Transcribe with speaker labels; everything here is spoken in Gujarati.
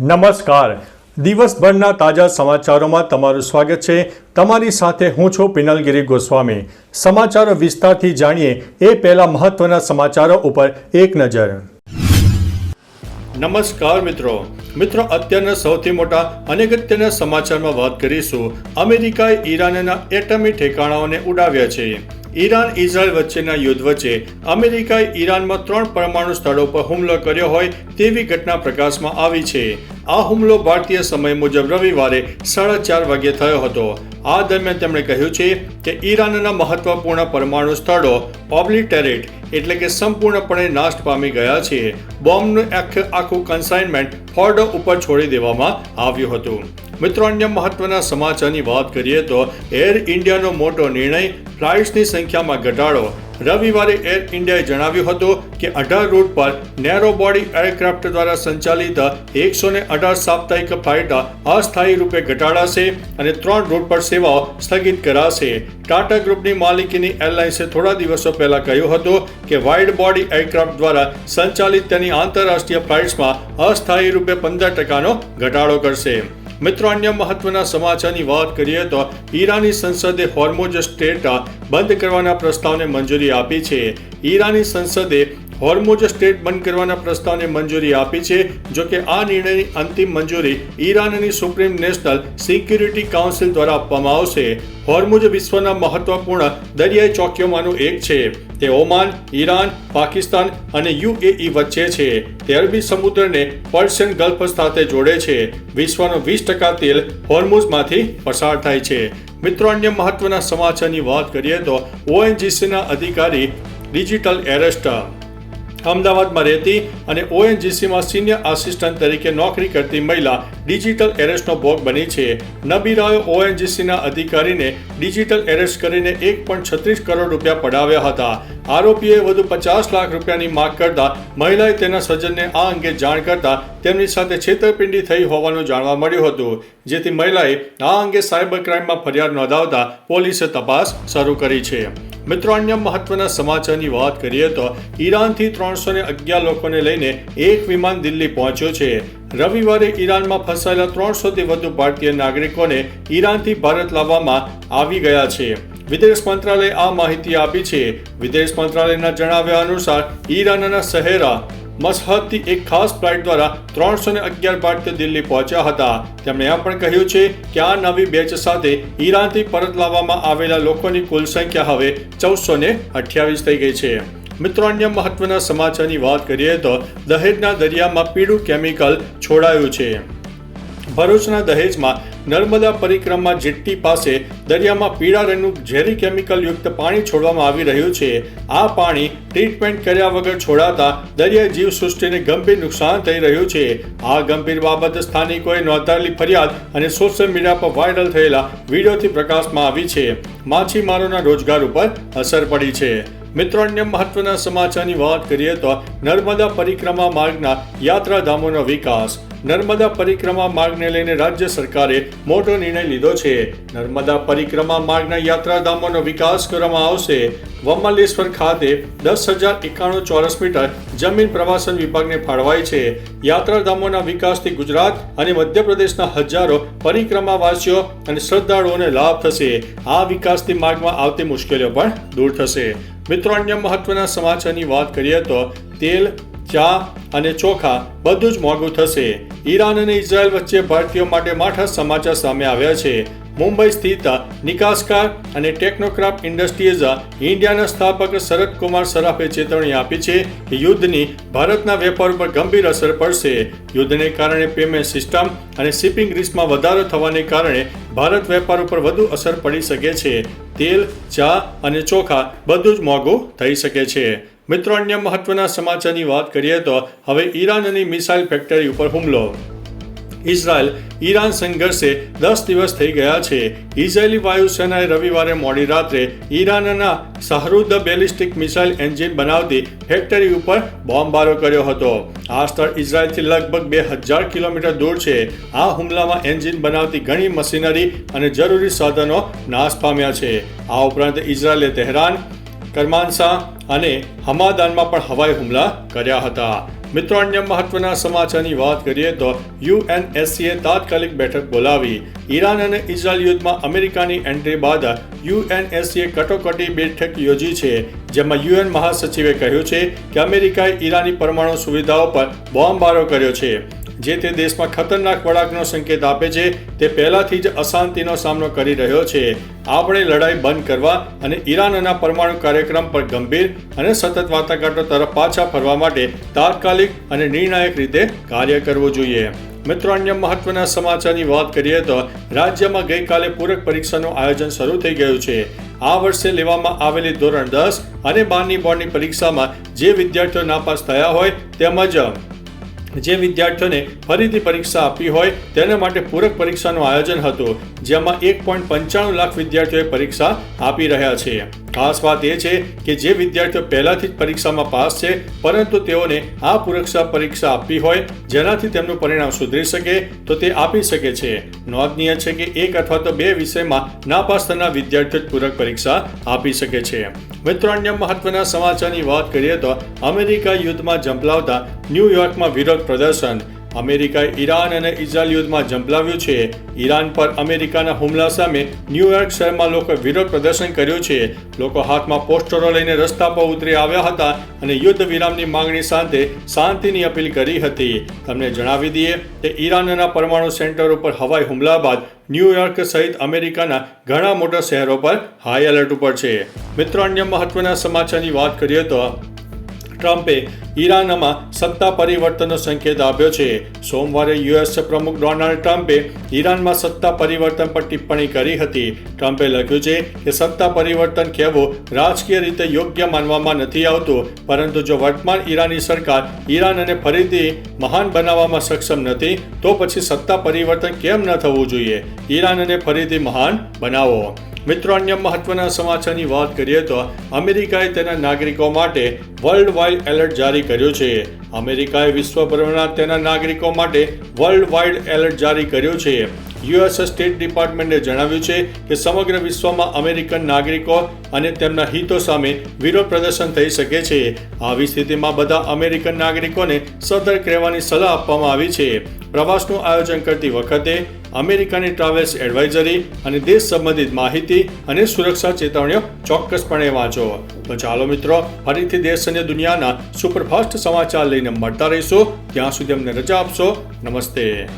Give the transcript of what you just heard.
Speaker 1: નમસ્કાર. દિવસભરના તાજા સમાચારોમાં તમારું સ્વાગત છે. તમારી સાથે હું છું પિનલગીરી ગોસ્વામી. સમાચારો વિસ્તારથી જાણીએ એ પહેલા મહત્વના સમાચારો ઉપર એક નજર. નમસ્કાર મિત્રો. મિત્રો, અત્યારના સૌથી મોટા અને અગત્યના સમાચારમાં વાત કરીશું. અમેરિકાએ ઈરાનના એટમી ઠેકાણાઓને ઉડાવ્યા છે. ઈરાન ઇઝરાયલ વચ્ચેના યુદ્ધ વચ્ચે અમેરિકાએ ઈરાનમાં ત્રણ પરમાણુ સ્થળો પર હુમલો કર્યો હોય તેવી ઘટના પ્રકાશમાં આવી છે. આ હુમલો ભારતીય સમય મુજબ રવિવારે સાડા ચાર વાગ્યે થયો હતો. આ દરમિયાન તેમણે કહ્યું છે કે ઈરાનના મહત્વપૂર્ણ પરમાણુ સ્થળો ઓબ્લિટેરેટ એટલે કે સંપૂર્ણપણે નાશ પામી ગયા છે. બોમ્બનું આખે આખું કન્સાઇનમેન્ટ ફોર્ડો ઉપર છોડી દેવામાં આવ્યું હતું. મિત્રો, અન્ય મહત્વના સમાચારની વાત કરીએ તો એર ઇન્ડિયાનો મોટો નિર્ણય ફ્લાઇટ્સની સંખ્યામાં ઘટાડો. રવિવારે એર ઇન્ડિયાએ જણાવ્યું હતું કે અઢાર રૂટ પર નેરો બોડી એરક્રાફ્ટ દ્વારા સંચાલિત એકસો ને અઢાર સાપ્તાહિક ફ્લાઇટ અસ્થાયી રૂપે ઘટાડાશે અને ત્રણ રૂટ પર સેવાઓ સ્થગિત કરાશે. ટાટા ગ્રુપની માલિકીની એરલાઇન્સે થોડા દિવસો પહેલા કહ્યું હતું કે વાઇડ બોડી એરક્રાફ્ટ દ્વારા સંચાલિત તેની આંતરરાષ્ટ્રીય ફ્લાઇટ્સમાં અસ્થાયી રૂપે પંદર ટકાનો ઘટાડો કરશે. મિત્રો, અન્ય મહત્વના સમાચારની વાત કરીએ તો ઈરાની સંસદે હોર્મોજ સ્ટેટ બંધ કરવાના પ્રસ્તાવને મંજૂરી આપી છે. ઈરાની સંસદે હોર્મોજ સ્ટેટ બંધ કરવાના પ્રસ્તાવને મંજૂરી આપી છે. જો કે આ નિર્ણયની અંતિમ મંજૂરી ઈરાનની સુપ્રીમ નેશનલ સિક્યુરિટી કાઉન્સિલ દ્વારા આપવામાં આવશે. હોર્મુજ વિશ્વના મહત્વપૂર્ણ દરિયાઈ ચોકીઓમાંનું એક છે. તે ઓમાન, ઈરાન, પાકિસ્તાન અને યુએઈ વચ્ચે છે. તે અરબી સમુદ્રને પર્શિયન ગલ્ફ સાથે જોડે છે. વિશ્વનો વીસ ટકા તેલ હોર્મુઝમાંથી પસાર થાય છે. મિત્રો, અન્ય મહત્વના સમાચારની વાત કરીએ તો ઓએનજીસીના અધિકારી ડિજિટલ એરેસ્ટ અમદાવાદમાં રહેતી અને ઓએનજીસીમાં સિનિયર આસિસ્ટન્ટ તરીકે નોકરી કરતી મહિલા ડિજિટલ એરેસ્ટનો ભોગ બની છે. નબીરાએ ઓએનજીસીના અધિકારીને ડિજિટલ એરેસ્ટ કરીને એક પણ છત્રીસ કરોડ રૂપિયા પડાવ્યા હતા. આરોપીએ વધુ પચાસ લાખ રૂપિયાની માંગ કરતા મહિલાએ તેના સજ્જનને આ અંગે જાણ કરતા તેમની સાથે છેતરપિંડી થઈ હોવાનું જાણવા મળ્યું હતું. જેથી મહિલાએ આ અંગે સાયબર ક્રાઇમમાં ફરિયાદ નોંધાવતા પોલીસે તપાસ શરૂ કરી છે. મિત્રો, અન્ય મહત્વના સમાચારની વાત કરીએ તો ઈરાનથી ત્રણસો ને અગિયાર લોકોને લઈને એક વિમાન દિલ્હી પહોંચ્યું છે. રવિવારે ઈરાનમાં ફસાયેલા ત્રણસોથી વધુ ભારતીય નાગરિકોને ઈરાનથી ભારત લાવવામાં આવી ગયા છે. વિદેશ મંત્રાલયે આ માહિતી આપી છે. વિદેશ મંત્રાલયના જણાવ્યા અનુસાર ઈરાનના શહેરા મસહદથી એક ખાસ ફ્લાઇટ દ્વારા ત્રણસો ને અગિયાર ભારતીય દિલ્હી પહોંચ્યા હતા. તેમણે એમ પણ કહ્યું છે કે આ નવી બેચ સાથે ઈરાનથી પરત લાવવામાં આવેલા લોકોની કુલ સંખ્યા હવે ચૌદસો ને અઠ્યાવીસ થઈ ગઈ છે. મિત્રો, અન્ય મહત્વના સમાચારની વાત કરીએ તો દહેજના દરિયામાં પીળું કેમિકલ છોડાયું છે. ભરૂચના દહેજમાં નર્મદા પરિક્રમા જેટ્ટી પાસે દરિયામાં પીળા રંગનું ઝેરી કેમિકલ યુક્ત પાણી છોડવામાં આવી રહ્યું છે. આ પાણી ટ્રીટમેન્ટ કર્યા વગર છોડાતા દરિયાઈ જીવસૃષ્ટિને ગંભીર નુકસાન થઈ રહ્યું છે. આ ગંભીર બાબત સ્થાનિકોએ નોંધાયેલી ફરિયાદ અને સોશિયલ મીડિયા પર વાયરલ થયેલા વિડીયોથી પ્રકાશમાં આવી છે. માછીમારોના રોજગાર ઉપર અસર પડી છે. મિત્રો, અન્ય મહત્વના સમાચારની વાત કરીએ તો નર્મદા પરિક્રમા માર્ગના યાત્રાધામોનો વિકાસ. નર્મદા પરિક્રમા માર્ગને લઈને રાજ્ય સરકારે મોટો નિર્ણય લીધો છે. નર્મદા પરિક્રમા માર્ગના યાત્રાધામોનો વિકાસ કરવામાં આવશે. વમાલેશ્વર ખાતે દસ હજાર એકાણું ચોરસ મીટર જમીન પ્રવાસન વિભાગને ફાળવાય છે. યાત્રાધામોના વિકાસથી ગુજરાત અને મધ્યપ્રદેશના હજારો પરિક્રમાવાસીઓ અને શ્રદ્ધાળુઓને લાભ થશે. આ વિકાસથી માર્ગમાં આવતી મુશ્કેલીઓ પણ દૂર થશે. મિત્રો, અન્ય મહત્વના સમાચારની વાત કરીએ તો તેલ ચા અને ચોખા બધું જ મોંઘું થશે. ઈરાન અને ઇઝરાયલ વચ્ચે ભારતીયો માટે માઠા સમાચાર સામે આવ્યા છે. મુંબઈ સ્થિત નિકાસકાર અને ટેકનોક્રાફ્ટ ઇન્ડસ્ટ્રીઝ ઇન્ડિયાના સ્થાપક શરદ કુમાર સરાફે ચેતવણી આપી છે કે યુદ્ધની ભારતના વેપાર ઉપર ગંભીર અસર પડશે. યુદ્ધને કારણે પેમેન્ટ સિસ્ટમ અને શિપિંગ રિસ્કમાં વધારો થવાને કારણે ભારત વેપાર ઉપર વધુ અસર પડી શકે છે. તેલ, ચા અને ચોખા બધું જ મોંઘું થઈ શકે છે. મિત્રો, અન્ય મહત્વના સમાચારની વાત કરીએ તો હવે ઈરાનની મિસાઇલ ફેક્ટરી ઉપર હુમલો. ઇઝરાયલ ઈરાન સંઘર્ષે દસ દિવસ થઈ ગયા છે. ઇઝરાયેલી વાયુસેનાએ રવિવારે મોડી રાત્રે ઈરાનના શાહરુદ બેલિસ્ટિક મિસાઇલ એન્જિન બનાવતી ફેક્ટરી ઉપર બોમ્બમારો કર્યો હતો. આ સ્થળ ઇઝરાયલથી લગભગ બે હજાર કિલોમીટર દૂર છે. આ હુમલામાં એન્જિન બનાવતી ઘણી મશીનરી અને જરૂરી સાધનો નાશ પામ્યા છે. આ ઉપરાંત ઇઝરાયલે તહેરાન કરમાનસા અને હમાદાનમાં પણ હવાઈ હુમલા કર્યા હતા. મિત્રો, અન્ય મહત્વના સમાચારની વાત કરીએ તો યુએનએસસીએ તાત્કાલિક બેઠક બોલાવી. ઈરાન અને ઇઝરાયલ યુદ્ધમાં અમેરિકાની એન્ટ્રી બાદ યુએનએસસીએ કટોકટી બેઠક યોજી છે, જેમાં યુએન મહાસચિવે કહ્યું છે કે અમેરિકાએ ઈરાની પરમાણુ સુવિધાઓ પર બોમ્બમારો કર્યો છે. જે તે દેશમાં ખતરનાક વળાંકનો સંકેત આપે છે, તે પહેલાથી જ અશાંતિનો સામનો કરી રહ્યો છે. આપણે લડાઈ બંધ કરવા અને ઈરાનના પરમાણુ કાર્યક્રમ પર ગંભીર અને સતત વાટાઘાટો તરફ પાછા ફરવા માટે તાત્કાલિક અને નિર્ણાયક રીતે કાર્ય કરવું જોઈએ. મિત્રો, અન્ય મહત્વના સમાચારની વાત કરીએ તો રાજ્યમાં ગઈકાલે પૂરક પરીક્ષાનું આયોજન શરૂ થઈ ગયું છે. આ વર્ષે લેવામાં આવેલી ધોરણ દસ અને બારની બોર્ડની પરીક્ષામાં જે વિદ્યાર્થીઓ નાપાસ થયા હોય તેમજ જે વિદ્યાર્થીઓને ફરીથી પરીક્ષા આપી હોય તેના માટે પૂરક પરીક્ષાનું આયોજન હતું, જેમાં એક પોઈન્ટ પંચાણું લાખ વિદ્યાર્થીઓએ પરીક્ષા આપી રહ્યા છે. ખાસ વાત એ છે કે જે વિદ્યાર્થીઓ પહેલાથી જ પરીક્ષામાં પાસ છે, પરંતુ તેઓને આ પુરક્ષા પરીક્ષા આપવી હોય, જેનાથી તેમનું પરિણામ સુધરી શકે, તો તે આપી શકે છે. નોંધનીય છે કે એક અથવા તો બે વિષયમાં નાપાસ થનાર વિદ્યાર્થીઓ જ પૂરક પરીક્ષા આપી શકે છે. મિત્રો, અન્ય મહત્વના સમાચારની વાત કરીએ તો અમેરિકા યુદ્ધમાં ઝંપલાવતા ન્યૂયોર્કમાં વિરોધ પ્રદર્શન. અમેરિકાએ ઈરાન અને ઇઝરાયલ યુદ્ધમાં ઝંપલાવ્યું છે. ઈરાન પર અમેરિકાના હુમલા સામે ન્યૂયોર્ક શહેરમાં લોકોએ વિરોધ પ્રદર્શન કર્યું છે. લોકો હાથમાં પોસ્ટરો લઈને રસ્તા પર ઉતરી આવ્યા હતા અને યુદ્ધ વિરામની માંગણી સાથે શાંતિની અપીલ કરી હતી. તમને જણાવી દઈએ કે ઈરાનના પરમાણુ સેન્ટર ઉપર હવાઈ હુમલા બાદ ન્યૂયોર્ક સહિત અમેરિકાના ઘણા મોટા શહેરો પર હાઈ એલર્ટ ઉપર છે. મિત્રો, અન્ય મહત્વના સમાચારની વાત કરીએ તો ટ્રમ્પે ઈરાનમાં સત્તા પરિવર્તનનો સંકેત આપ્યો છે. સોમવારે યુએસ પ્રમુખ ડોનાલ્ડ ટ્રમ્પે ઈરાનમાં સત્તા પરિવર્તન પર ટિપ્પણી કરી હતી. ટ્રમ્પે લખ્યું છે કે સત્તા પરિવર્તન કહેવું રાજકીય રીતે યોગ્ય માનવામાં નથી આવતું, પરંતુ જો વર્તમાન ઈરાની સરકાર ઈરાનને ફરીથી મહાન બનાવવામાં સક્ષમ નથી, તો પછી સત્તા પરિવર્તન કેમ ન થવું જોઈએ? ઈરાનને ફરીથી મહાન બનાવો. મિત્રો, અન્ય મહત્વના સમાચારની વાત કરીએ તો અમેરિકાએ તેના નાગરિકો માટે વર્લ્ડ વાઇડ એલર્ટ જારી કર્યો છે. અમેરિકાએ વિશ્વભરના તેના નાગરિકો માટે વર્લ્ડ વાઇડ એલર્ટ જારી કર્યો છે. યુએસ સ્ટેટ ડિપાર્ટમેન્ટે જણાવ્યું છે કે સમગ્ર વિશ્વમાં અમેરિકન નાગરિકો અને તેમના હિતો સામે વિરોધ પ્રદર્શન થઈ શકે છે. આવી સ્થિતિમાં બધા અમેરિકન નાગરિકોને સતર્ક રહેવાની સલાહ આપવામાં આવી છે. પ્રવાસનું આયોજન કરતી વખતે અમેરિકાની ટ્રાવેલ્સ એડવાઇઝરી અને દેશ સંબંધિત માહિતી અને સુરક્ષા ચેતવણીઓ ચોક્કસપણે વાંચો. તો ચાલો મિત્રો, ફરીથી દેશ અને દુનિયાના સુપરફાસ્ટ સમાચાર લઈને મળતા રહીશું. ત્યાં સુધી અમને રજા આપશો. નમસ્તે.